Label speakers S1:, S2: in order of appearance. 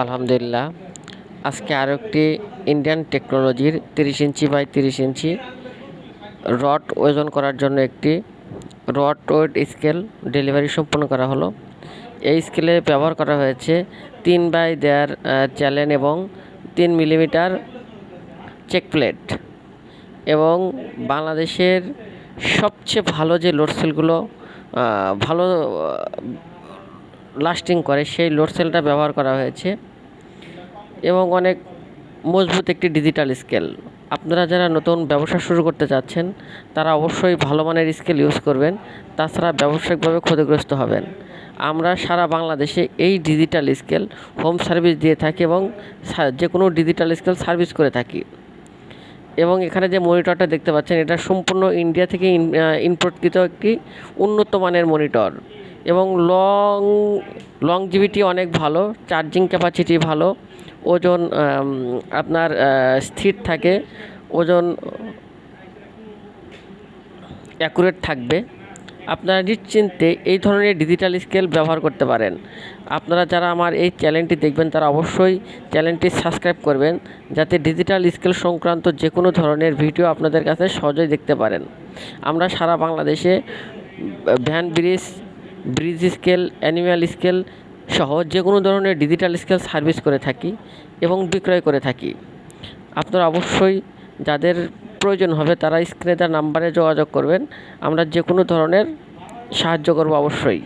S1: আলহামদুলিল্লাহ। আজকে আরও একটি ইন্ডিয়ান টেকনোলজির তিরিশ ইঞ্চি বাই তিরিশ ইঞ্চি রড ওজন করার জন্য একটি রড ওয়েট স্কেল ডেলিভারি সম্পন্ন করা হলো। এই স্কেলে ব্যবহার করা হয়েছে তিন বাই দেয়ার চ্যালেন এবং তিন মিলিমিটার চেক প্লেট। এবং বাংলাদেশের সবচেয়ে ভালো যে লোড সেলগুলো ভালো লাস্টিং করে, সেই লোড সেলটা ব্যবহার করা হয়েছে এবং অনেক মজবুত একটি ডিজিটাল স্কেল আপনারা যারা নতুন ব্যবসা শুরু করতে চাচ্ছেন, তারা অবশ্যই ভালো মানের স্কেল ইউজ করবেন, তাছাড়া ব্যবসায়িকভাবে ক্ষতিগ্রস্ত হবেন। আমরা সারা বাংলাদেশে এই ডিজিটাল স্কেল হোম সার্ভিস দিয়ে থাকি এবং যে কোনো ডিজিটাল স্কেল সার্ভিস করে থাকি। এবং এখানে যে মনিটরটা দেখতে পাচ্ছেন, এটা সম্পূর্ণ ইন্ডিয়া থেকে ইম্পোর্টকৃত একটি উন্নত মানের মনিটর এবং লং লংজিভিটি অনেক ভালো চার্জিং ক্যাপাসিটি ভালো, ওজন আপনার স্থির থাকে, ওজন অ্যাকুরেট থাকবে। আপনারা নিশ্চিন্তে এই ধরনের ডিজিটাল স্কেল ব্যবহার করতে পারেন। আপনারা যারা আমার এই চ্যানেলটি দেখবেন, তারা অবশ্যই চ্যানেলটি সাবস্ক্রাইব করবেন, যাতে ডিজিটাল স্কেল সংক্রান্ত যে কোনো ধরনের ভিডিও আপনাদের কাছে সহজেই দেখতে পারেন। আমরা সারা বাংলাদেশে van bridge bridge scale, animal scale সহ যে কোনো ধরনের ডিজিটাল স্কেল সার্ভিস করে থাকি এবং বিক্রয় করে থাকি। আপনারা অবশ্যই যাদের প্রয়োজন হবে তারা স্ক্রিনে তার নাম্বারে যোগাযোগ করবেন। আমরা যে কোনো ধরনের সাহায্য করব অবশ্যই।